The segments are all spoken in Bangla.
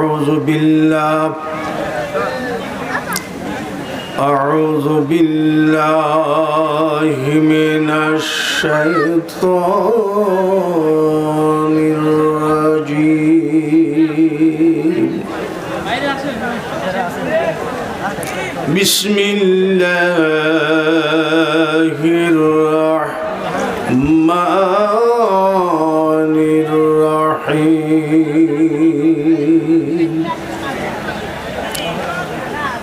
أعوذ بالله أعوذ بالله من الشيطان الرجيم بسم الله الرحمن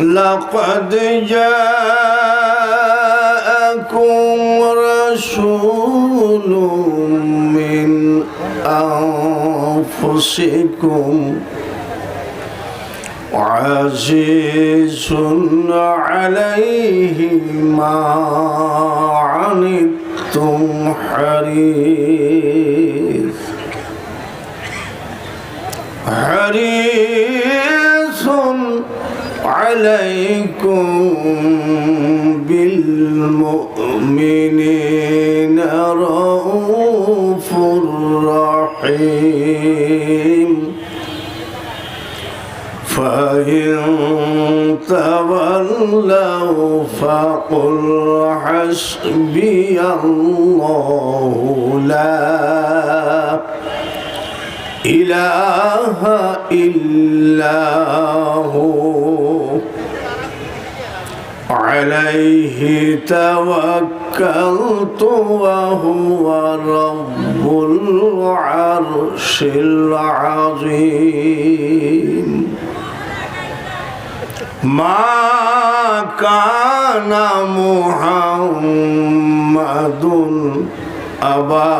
لقد جاءكم رسول من أنفسكم عزيز عليه ما عنتم حريص. حريص عليكم بالمؤمنين رؤوف رحيم. فإن تولوا فقل حسبي الله لا إله إلا هو. عليه توكلت وهو رب العرش العظيم ما كان محمد أبا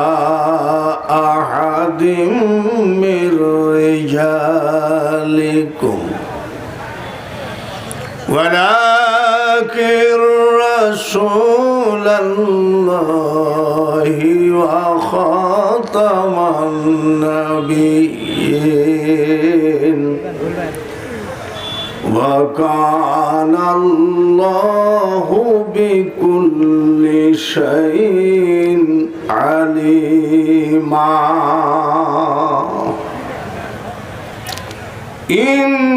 أحد من رجالكم ولكن رسول الله وخاتم النبيين وكان الله بكل شيء عليما إن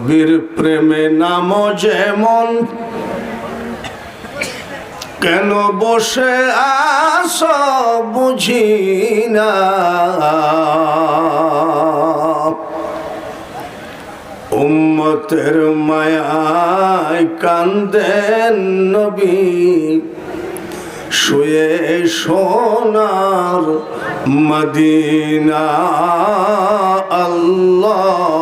নবীর প্রেমে নাম যেমন। কেন বসে আস বুঝি না। উম্মতের মায়ায় কান্দেন নবী, শুয়ে সোনার মদিনা। আল্লাহুম্মা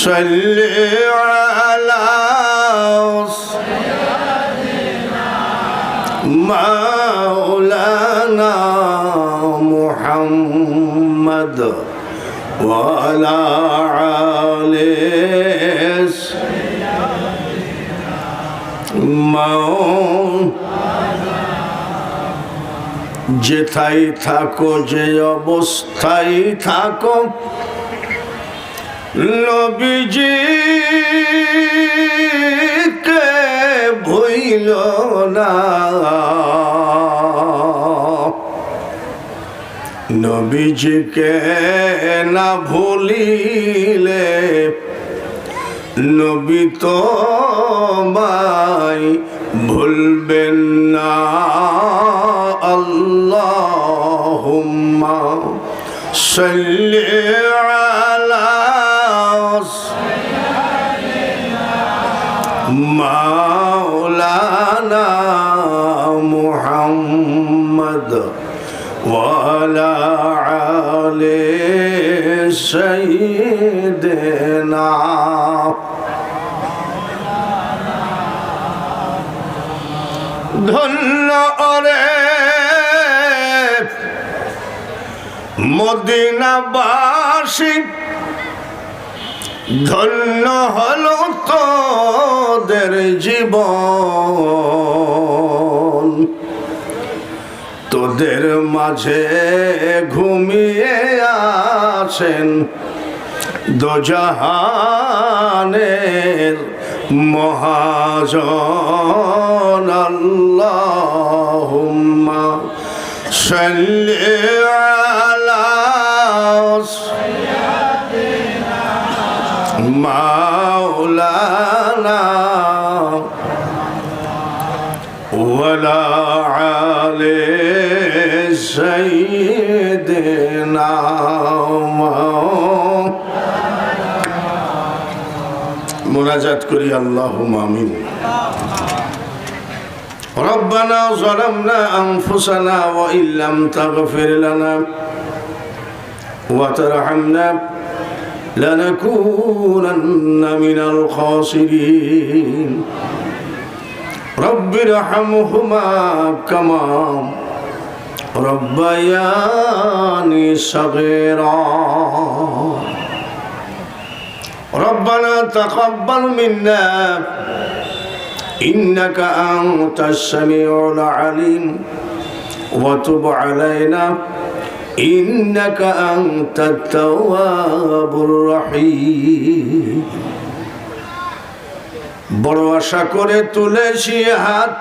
সাল্লি আলা مولانا محمد وعلى آله مو- যেথাই থাকো যে অবস্থায় থাকো নবীজি কে ভইল না। নবীজিকে না ভুলিলে নবী তো মাই ভুলবেন না। আল্লাহুম্মা সাল্লি মাওলানা মুহাম্মদ وعلى آل سيدنا ধন্য রে মদিনাবাসী ধন্য হলো তোদের জীবন। তোদের মাঝে ঘুমিয়ে আছেন দোজাহানের মহাজন। আল্লাহুম্মা সাল্লি আলা মাওলানা ولا علي سيدنا مناجات করি اللهم آمين ربنا ظلمنا أنفسنا وإن لم تغفر لنا وترحمنا لنكونن من الخاسرين رب ارحمهما كما ربياني صغيرا ربنا تقبل منا إنك أنت السميع العليم وتب علينا إنك أنت التواب الرحيم বড় আশা করে তুলেছি হাত।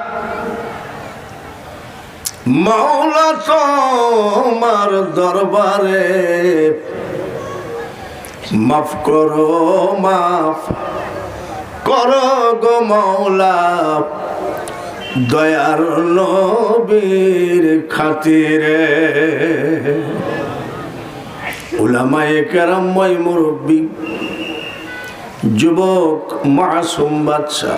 মাওলা তোমার দরবারে। মাফ করো মাফ করো গো মাওলা। দয়ার নবীর খাতিরে। উলামায়ে কেরাময় মুরব্বী যুবক, মাসুম বাচ্চা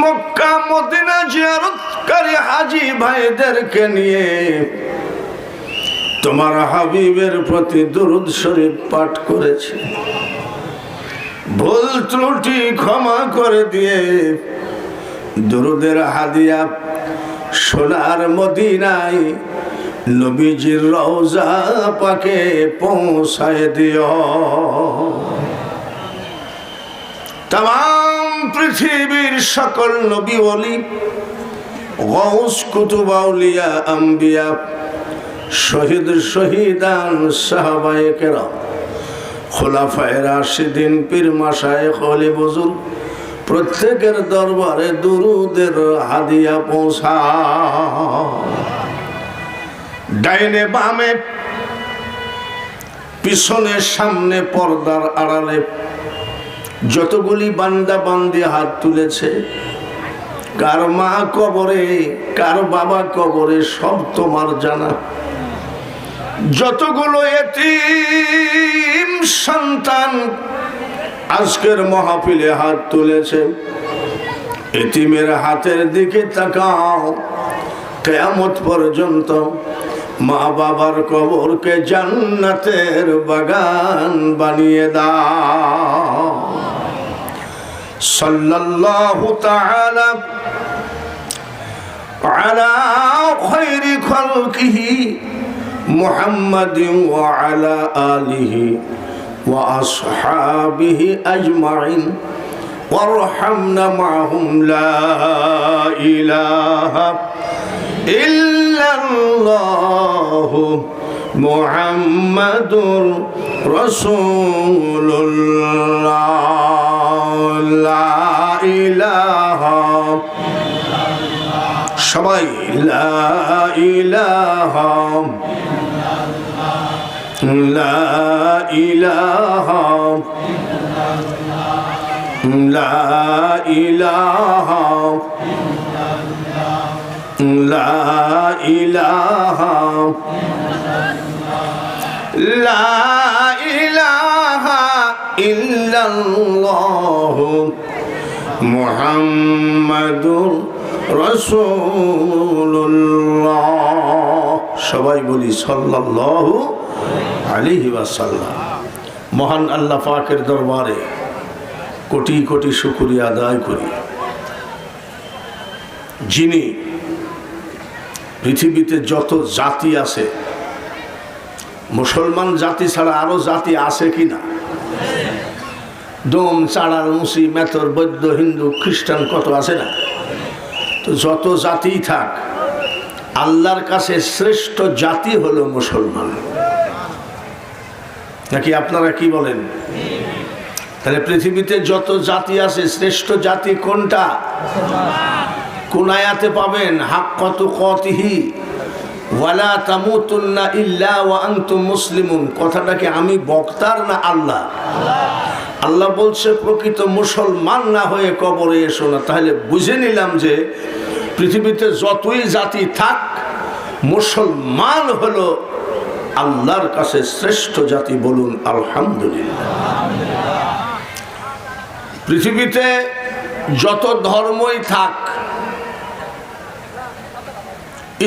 মক্কা, মদিনা জিয়ারতকারী হাজি ভাইদেরকে নিয়ে তোমার হাবিবের প্রতি দুরুদ শরীফ পাঠ করেছে। ভুল ত্রুটি ক্ষমা করে দিয়ে দুরুদের হাদিয়া সোনার মদিনায় নবীজির রওজা পাকে পৌঁছায় দিও। তাম পৃথিবীর সকল নবী অলি গৌস কুতুবাউলিয়া আম্বিয়া, শহীদ শহীদান সাহাবায়ে কেরাম, খোলাফায় রাশিদিন, পীর মাসায় খলি বুজুর, প্রত্যেকের দরবারে দুরুদের হাদিয়া পৌঁছা। ডাইনে বামে, পিছনে সামনে পর্দার আড়ালে যতগুলি বান্দা বান্দি হাত তুলেছে, কার মা কবরে, কার বাবা কবরে, সব তোমার জানা। যতগুলো এতিম সন্তান আজকের মহাপিলে হাত তুলেছে, এতিমের হাতের দিকে তাকাও, কেয়ামত পর্যন্ত মা বাবার কবরকে জান্নাতের বাগান বানিয়ে দাও। صلى الله تعالى على خير خلقه محمد وعلى آله وأصحابه أجمعين. وارحمنا معهم. لا إله إلا الله محمد رسول الله. ইলাহা ইলাহা ইলাহা ইলাহা ইলাহা ইল্লাল্লাহ মুহাম্মাদুর রসুল্লাহ সবাই বলি সাল্লাহ আলিহি ওয়াসাল্লাম। মহান আল্লাহ পাকের দরবারে কোটি কোটি শুকুরিয়া আদায় করি। যিনি পৃথিবীতে যত জাতি আছে, মুসলমান জাতি ছাড়া আরও জাতি আছে কি না ডোম চাড়াল মুসি মেথর বৌদ্ধ, হিন্দু, খ্রিস্টান কত আছে না? তো যত জাতিই থাক আল্লাহর কাছে শ্রেষ্ঠ জাতি হলো মুসলমান। নাকি আপনারা কি বলেন? তাহলে পৃথিবীতে যত জাতি আছে, শ্রেষ্ঠ জাতি কোনটা? কোন আয়াতে পাবেন? হাক কত কতিহি ওয়ালা ইল্লা আমি বক্তার না আল্লাহ? আল্লাহ বলছে, প্রকৃত মুসলমান না হয়ে কবরে এসো না। তাহলে বুঝে নিলাম যে পৃথিবীতে যতই জাতি থাক, মুসলমান হলো আল্লাহর কাছে শ্রেষ্ঠ জাতি বলুন আলহামদুলিল্লাহ। পৃথিবীতে যত ধর্মই থাক,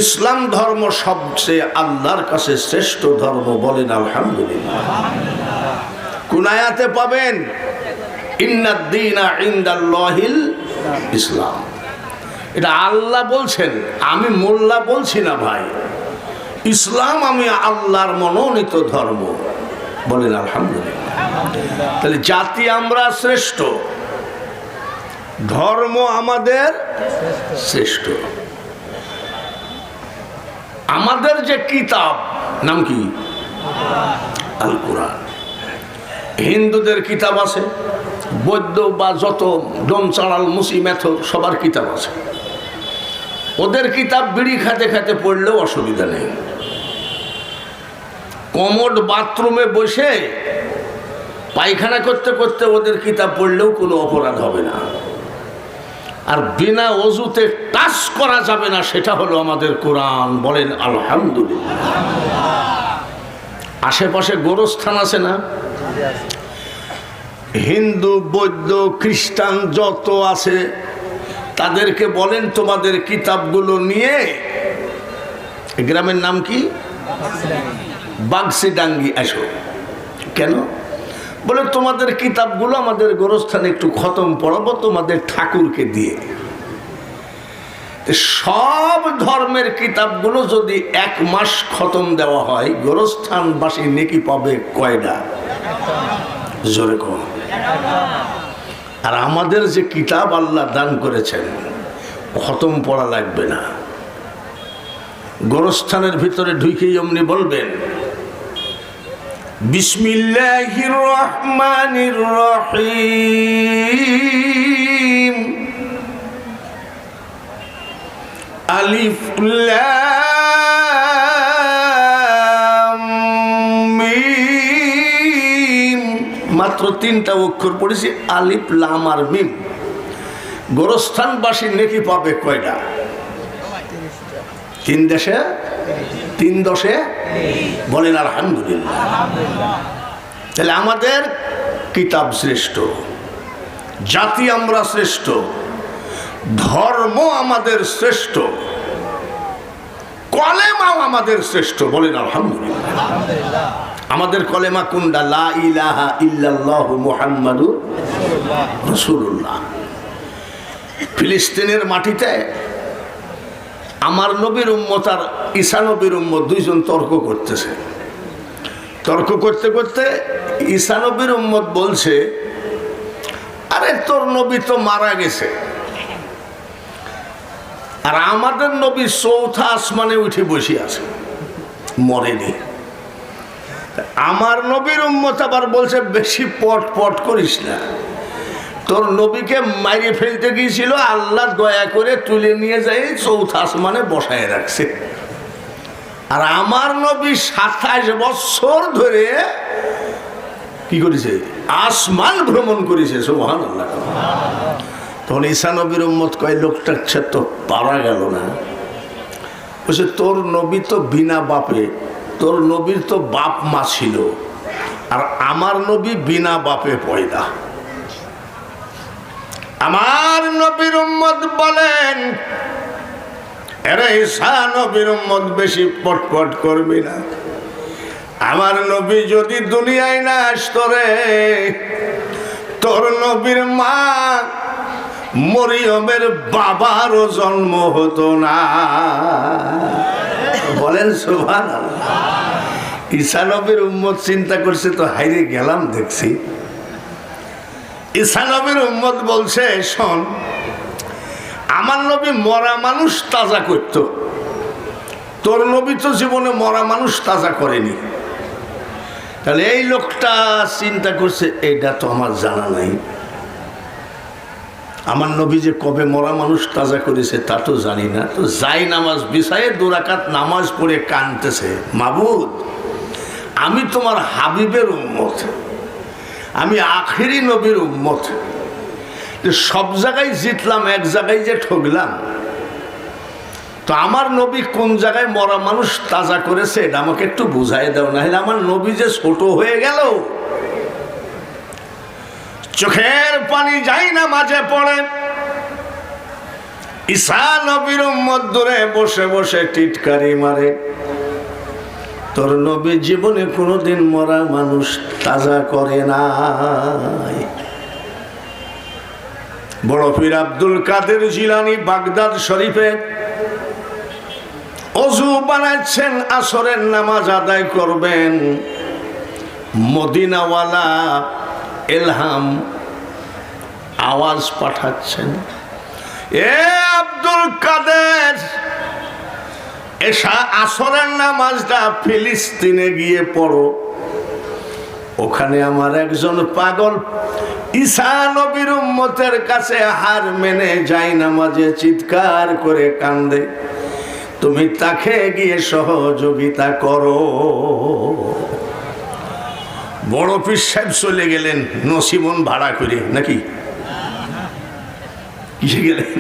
ইসলাম ধর্ম সবচেয়ে আল্লাহর কাছে শ্রেষ্ঠ ধর্ম বলেন আলহামদুলিল্লাহ। কোন আয়াতে পাবেন, ইন্নাদ্দিনা ইসলাম। এটা আল্লাহ বলছেন, আমি মোল্লা বলছি না ভাই। ইসলাম আমি আল্লাহর মনোনীত ধর্ম। বলেন আলহামদুলিল্লাহ। তাহলে জাতি আমরা শ্রেষ্ঠ, ধর্ম আমাদের শ্রেষ্ঠ। আমাদের যে কিতাব, নাম কি? আল কোরআন হিন্দুদের কিতাব আছে, বৈদ্য বা যত ডোম ডোমচাড়াল মুসি মেথর সবার কিতাব আছে। ওদের কিতাব বিড়ি খাতে খাতে পড়লেও অসুবিধা নেই। কমোড বাথরুমে বসে পায়খানা করতে করতে ওদের কিতাব পড়লেও কোনো অপরাধ হবে না। আর বিনা অজুতে টাচ করা যাবে না, সেটা হলো আমাদের কোরআন। বলেন, আলহামদুলিল্লাহ। আশেপাশে গোরস্থান আছে না? হিন্দু, বৌদ্ধ, খ্রিস্টান যত আছে তাদেরকে বলেন তোমাদের কিতাবগুলো নিয়ে। গ্রামের নাম কি? বাগসিডাঙ্গি আসো কেন? বলে, তোমাদের কিতাবগুলো আমাদের গোরস্থানে একটু খতম পড়াবো তোমাদের ঠাকুরকে দিয়ে। সব ধর্মের কিতাবগুলো যদি এক মাস খতম দেওয়া হয়, গোরস্থানবাসী নেকি পাবে কয়টা জোরে কম আর আমাদের যে কিতাব আল্লাহ দান করেছেন, খতম পড়া লাগবে না। গোরস্থানের ভিতরে ঢুকেই অমনি বলবেন, বিসমিল্লাহির রহমানির মাত্র তিনটা অক্ষর পড়েছি, আলিফ, লাম আর মিম। গোরস্থানবাসী নেকি পাবে কয়টা? তিন দেশে? তিন দশে? বলেন, আলহামদুলিল্লাহ। তাহলে আমাদের কিতাব শ্রেষ্ঠ, জাতি আমরা শ্রেষ্ঠ, ধর্ম আমাদের শ্রেষ্ঠ। কলেমাও আমাদের শ্রেষ্ঠ বলেন আলহামদুলিল্লাহ। আমাদের কলেমা কুন্ডা লা ইলাহা ইল্লাল্লাহু মুহাম্মাদুর রাসূলুল্লাহ। ফিলিস্তিনের মাটিতে আমার নবীর উম্মত আর ঈসা নবীর উম্মত দুইজন তর্ক করতেছে। তর্ক করতে করতে ঈসা নবীর উম্মত বলছে আরে তোর নবী তো মারা গেছে। আর আমাদের নবী চৌথা আসমানে উঠে বসে আছে। মরেনি। আমার নবীর উম্মত আবার বলছে, বেশি পট পট করিস না। তোর নবীকে মাইরে ফেলতে গিয়েছিল, আল্লাহ দয়া করে তুলে নিয়ে যাই চৌথা আসমানে বসায় রাখছে। আর আমার নবী সাতাশ বছর ধরে কি করেছে? আসমান ভ্রমণ করেছে সোহান আল্লাহ তখন ঈশা নবীর উম্মত কয় লোকটা ছে তো পারা গেল না। বলছে, তোর নবী তো বিনা বাপে, তোর নবীর তো বাপ মা ছিল, আর আমার নবী বিনা বাপে পয়দা। আমার নবীর উম্মত বলেন, এরে ঈশা নবীর উম্মত বেশি পটপট করবি না। আমার নবী যদি দুনিয়ায় না আসতো রে, তোর নবীর মা মরিয়মের বাবারও জন্ম হতো না। বলেন সোভান ঈশা নবীর উম্মত চিন্তা করছে, তো হাইরে গেলাম দেখছি। ঈশা নবীর উম্মত বলছে, শোন, আমার নবী মরা মানুষ তাজা করত। তোর নবী তো জীবনে মরা মানুষ তাজা করেনি। তাহলে এই লোকটা চিন্তা করছে, এটা তো আমার জানা নাই। আমার নবী যে কবে মরা মানুষ তাজা করেছে তা তো জানি না। তো যাই নামাজ বিষয়ে দুরাকাত নামাজ পড়ে কানতেছে, মাবুদ, আমি তোমার হাবিবের উম্মত। আমি আখেরি নবীর উম্মত। সব জায়গায় জিতলাম, এক জায়গায় যে ঠকলাম তো আমার নবী কোন জায়গায় মরা মানুষ তাজা করেছে, এটা আমাকে একটু বুঝাই দাও না হলে আমার নবী যে ছোট হয়ে গেল চোখের পানি যাই না মাঝে পড়ে। ঈশা নবীর মধ্যরে বসে বসে টিটকারি মারে। তোর নবী জীবনে কোনোদিন মরা মানুষ তাজা করে নাই। বড় পীর আব্দুল কাদের জিলানি বাগদাদ শরীফে অজু বানাচ্ছেন আসরের নামাজ আদায় করবেন। মদিনাওয়ালা এলহাম আওয়াজ পাঠাচ্ছেন, এ আব্দুল কাদের, এসা আসরের নামাজটা ফিলিস্তিনে গিয়ে পড়ো। ওখানে আমার একজন পাগল ঈশা কাছে হার মেনে যাই নামাজে চিৎকার করে কান্দে, তুমি তাকে গিয়ে সহযোগিতা করো। বড় পীর সাহেব চলে গেলেন, নসিমন ভাড়া করে, নাকি? গেলেন?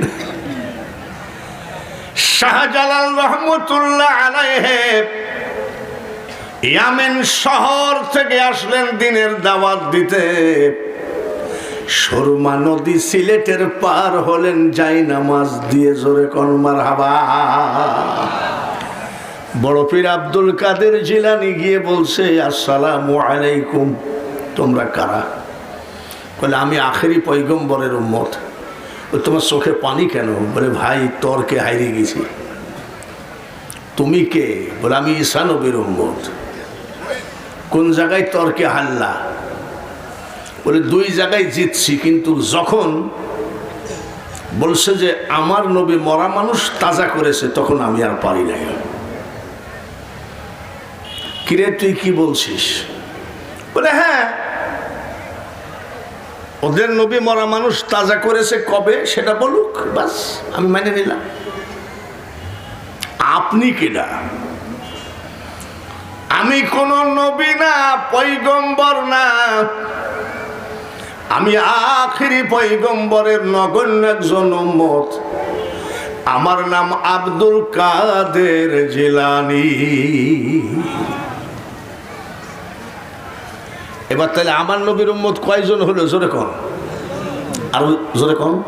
শাহজালাল রহমতুল্লাহ আলাইহে। ইয়ামেন শহর থেকে আসলেন দিনের দাওয়াত দিতে। সুরমা নদী সিলেটের পার হলেন, যাই নামাজ দিয়ে জোরে কনমার হাবা। বড় পীর আব্দুল কাদের জিলানি গিয়ে বলছে, আসসালামু আলাইকুম, তোমরা কারা? বলে আমি আখেরি পৈগম্বরের উম্মত। তোমার চোখে পানি কেন? বলে, ভাই তর্কে হারিয়ে গেছি? তুমি কে? বলে, আমি ঈশানবীর উম্মত। কোন জায়গায় তর্কে হাল্লা? বলে, দুই জায়গায় জিতছি, কিন্তু যখন বলছে যে, আমার নবী মরা মানুষ তাজা করেছে, তখন আমি আর পারি নাই। কিরে, তুই কি বলছিস? বলে হ্যাঁ ওদের নবী মরা মানুষ তাজা করেছে কবে, সেটা বলুক, বাস, আমি মেনে নিলাম। আপনি কেডা আমি কোন নবী না পৈগম্বর না। আমি আখিরি পৈগম্বরের নগণ্য একজন উম্মত। আমার নাম আব্দুল কাদের জিলানি। এবার তাহলে আমার নবীর উম্মত কয়জন হলো? জোরে কন। আর জোরে কন।